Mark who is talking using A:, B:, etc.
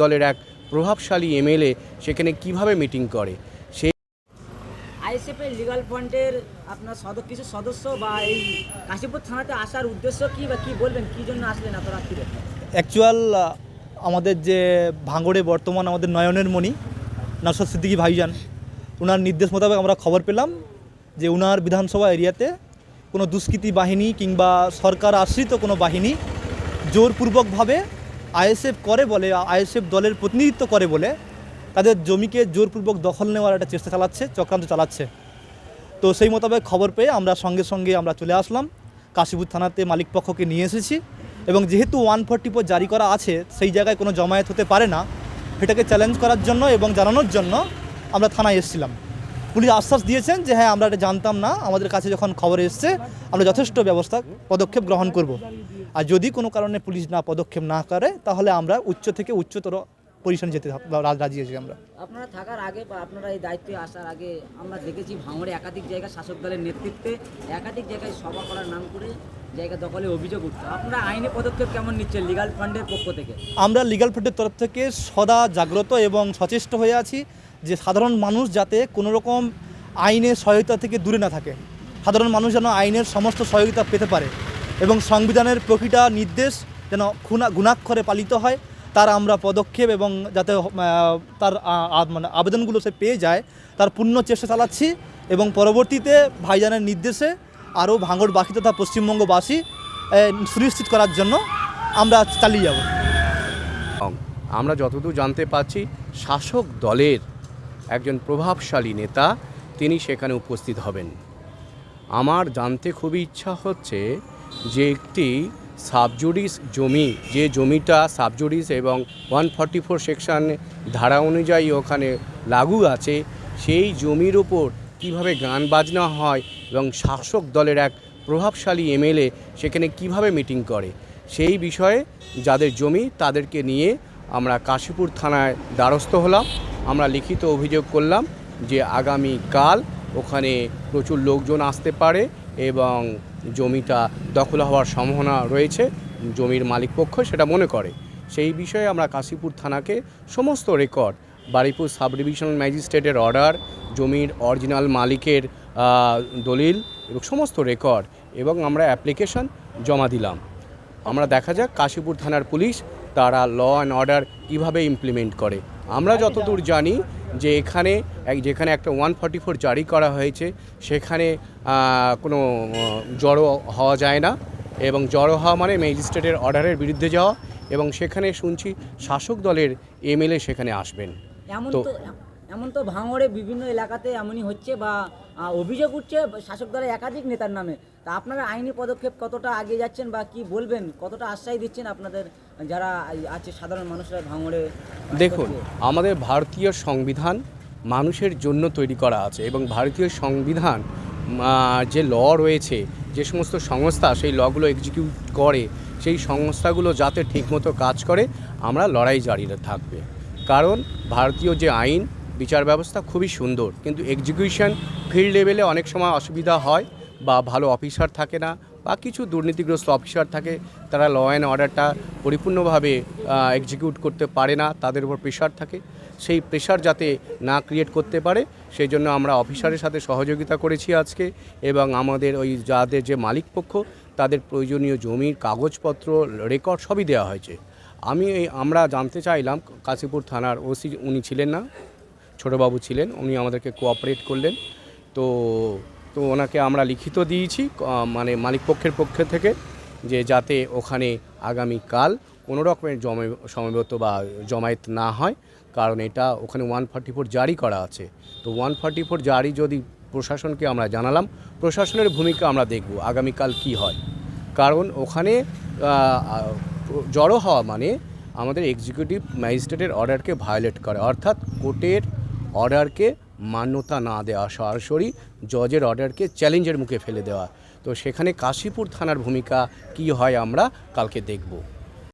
A: দলের এক প্রভাবশালী এমএলএ সেখানে কীভাবে মিটিং করে? সেই
B: আইএসএফ এর লিগাল ফ্রন্টের আপনার সদ কিছু সদস্য বা এই কাশীপুর থানাতে আসার উদ্দেশ্য কি বা কি বলবেন? কি জন্য আসলেন এত রাত্রিরে?
C: অ্যাকচুয়াল আমাদের যে ভাঙড়ে বর্তমান আমাদের নয়নের মণি নসর সিদ্দিকি ভাইজান ওনার নির্দেশ মোতাবেক আমরা খবর পেলাম যে ওনার বিধানসভা এরিয়াতে কোনো দুষ্কৃতী বাহিনী কিংবা সরকার আশ্রিত কোনো বাহিনী জোরপূর্বকভাবে আইএসএফ করে বলে, আইএসএফ দলের প্রতিনিধিত্ব করে বলে তাদের জমিকে জোরপূর্বক দখল নেওয়ার একটা চেষ্টা চালাচ্ছে, চক্রান্ত চালাচ্ছে। তো সেই মোতাবেক খবর পেয়ে আমরা সঙ্গে সঙ্গে আমরা চলে আসলাম। কাশীপুর থানাতে মালিক পক্ষকে নিয়ে এসেছি এবং যেহেতু ওয়ান ফোর্টি ফোর জারি করা আছে, সেই জায়গায় কোনো জমায়েত হতে পারে না। সেটাকে চ্যালেঞ্জ করার জন্য এবং জানানোর জন্য আমরা থানায় এসেছিলাম। পুলিশ আশ্বাস দিয়েছেন যে হ্যাঁ আমরা এটা জানতাম না। আমাদের কাছে যখন খবর এসছে, আমরা যথেষ্ট ব্যবস্থা, পদক্ষেপ গ্রহণ করব। আর যদি কোনো কারণে পুলিশ না পদক্ষেপ না করে তাহলে আমরা উচ্চ থেকে উচ্চতর পজিশনে যেতে রাজি আছি আমরা।
B: আপনারা থাকার আগে বা আপনারা এই দায়িত্বে আসার আগে আমরা দেখেছি ভাঙড়ে একাধিক জায়গায় শাসক দলের নেতৃত্বে একাধিক জায়গায় সভা করার নাম করে জায়গা দখলে অভিযোগ উঠছে। আপনারা আইনি পদক্ষেপ কেমন নিচ্ছেন লিগাল ফান্ডের পক্ষ থেকে?
C: আমরা লিগাল ফান্ডের তরফ থেকে সদা জাগ্রত এবং সচেষ্ট হয়ে আছি যে সাধারণ মানুষ যাতে কোনো রকম আইনের সহায়তা থেকে দূরে না থাকে। সাধারণ মানুষ যেন আইনের সমস্ত সহযোগিতা পেতে পারে। এবং সংবিধানের প্রকৃতা নির্দেশ যেন খুনা, গুণাক্ষরে পালিত হয়, তার আমরা পদক্ষেপ এবং যাতে তার মানে আবেদনগুলো সে পেয়ে যায়, তার পূর্ণ চেষ্টা চালাচ্ছি এবং পরবর্তীতে ভাইজানের নির্দেশে আরও ভাঙড়বাসী তথা পশ্চিমবঙ্গবাসী সুনিশ্চিত করার জন্য আমরা চালিয়ে যাব।
A: আমরা যতদূর জানতে পাচ্ছি শাসক দলের একজন প্রভাবশালী নেতা, তিনি সেখানে উপস্থিত হবেন। আমার জানতে খুবই ইচ্ছা হচ্ছে যে একটি সাবজুডিস জমি, যে জমিটা সাবজুডিস এবং ওয়ান ফর্টি ফোর সেকশন ধারা অনুযায়ী ওখানে লাগু আছে, সেই জমির ওপর কীভাবে গান বাজনা হয় এবং শাসক দলের এক প্রভাবশালী এমএলএ সেখানে কীভাবে মিটিং করে, সেই বিষয়ে যাদের জমি তাদেরকে নিয়ে আমরা কাশীপুর থানায় দ্বারস্থ হলাম। আমরা লিখিত অভিযোগ করলাম যে আগামী কাল ওখানে প্রচুর লোকজন আসতে পারে এবং জমিটা দখল হওয়ার সম্ভাবনা রয়েছে জমির মালিকপক্ষ সেটা মনে করে। সেই বিষয়ে আমরা কাশীপুর থানাকে সমস্ত রেকর্ড বারিপুর সাব ডিভিশনাল ম্যাজিস্ট্রেটের অর্ডার জমির অরিজিনাল মালিকের দলিল এবং সমস্ত রেকর্ড এবং আমরা অ্যাপ্লিকেশন জমা দিলাম। আমরা দেখা যাক কাশীপুর থানার পুলিশ তারা ল অ্যান্ড অর্ডার কীভাবে ইমপ্লিমেন্ট করে। আমরা যতদূর জানি যে এখানে যেখানে একটা ওয়ান ফর্টি ফোর জারি করা হয়েছে সেখানে কোনো জড়ো হওয়া যায় না এবং জড়ো হওয়া মানে ম্যাজিস্ট্রেটের অর্ডারের বিরুদ্ধে যাওয়া এবং সেখানে শুনছি শাসক দলের এমএলএ সেখানে আসবেন। তো
B: এমন তো ভাঙড়ে বিভিন্ন এলাকাতে এমনই হচ্ছে বা অভিযোগ উঠছে শাসক দলের একাধিক নেতার নামে। তা আপনারা আইনি পদক্ষেপ কতটা এগিয়ে যাচ্ছেন বা কি বলবেন? কতটা আশ্বাস দিচ্ছেন আপনাদের যারা আছে সাধারণ মানুষরা ভাঙড়ে?
A: দেখুন, আমাদের ভারতীয় সংবিধান মানুষের জন্য তৈরি করা আছে এবং ভারতীয় সংবিধান যে ল রয়েছে, যে সমস্ত সংস্থা সেই লগুলো এক্সিকিউট করে, সেই সংস্থাগুলো যাতে ঠিকমতো কাজ করে, আমরা লড়াই জারি থাকবে। কারণ ভারতীয় যে আইন বিচার ব্যবস্থা খুবই সুন্দর। কিন্তু এক্সিকিউশন ফিল্ড লেভেলে অনেক সময় অসুবিধা হয় বা ভালো অফিসার থাকে না বা কিছু দুর্নীতিগ্রস্ত অফিসার থাকে, তারা ল অ্যান্ড অর্ডারটা পরিপূর্ণভাবে এক্সিকিউট করতে পারে না, তাদের উপর প্রেশার থাকে। সেই প্রেশার যাতে না ক্রিয়েট করতে পারে সেই জন্য আমরা অফিসারের সাথে সহযোগিতা করেছি আজকে এবং আমাদের ওই যাদের যে মালিক পক্ষ, তাদের প্রয়োজনীয় জমির কাগজপত্র রেকর্ড সবই দেওয়া হয়েছে। আমি আমরা জানতে চাইলাম কাশীপুর থানার ওসি উনি ছিলেন না? ছোটোবাবু ছিলেন, উনি আমাদেরকে কোঅপারেট করলেন। তো তো ওনাকে আমরা লিখিত দিয়েছি মানে মালিক পক্ষের পক্ষ থেকে যে যাতে ওখানে আগামীকাল কোনো রকমের জমে, সমবেত বা জমায়েত না হয়, কারণ এটা ওখানে ওয়ান ফর্টি ফোর জারি করা আছে। তো ওয়ান ফর্টি ফোর জারি যদি প্রশাসনকে আমরা জানালাম, প্রশাসনের ভূমিকা আমরা দেখব আগামীকাল কি হয়। কারণ ওখানে জড়ো হওয়া মানে আমাদের এক্সিকিউটিভ ম্যাজিস্ট্রেটের অর্ডারকে ভায়োলেট করে, অর্থাৎ কোর্টের অর্ডারকে মান্যতা না দেওয়া, সরাসরি জজের অর্ডারকে চ্যালেঞ্জের মুখে ফেলে দেওয়া। তো সেখানে কাশীপুর থানার ভূমিকা কি হয় আমরা কালকে দেখব।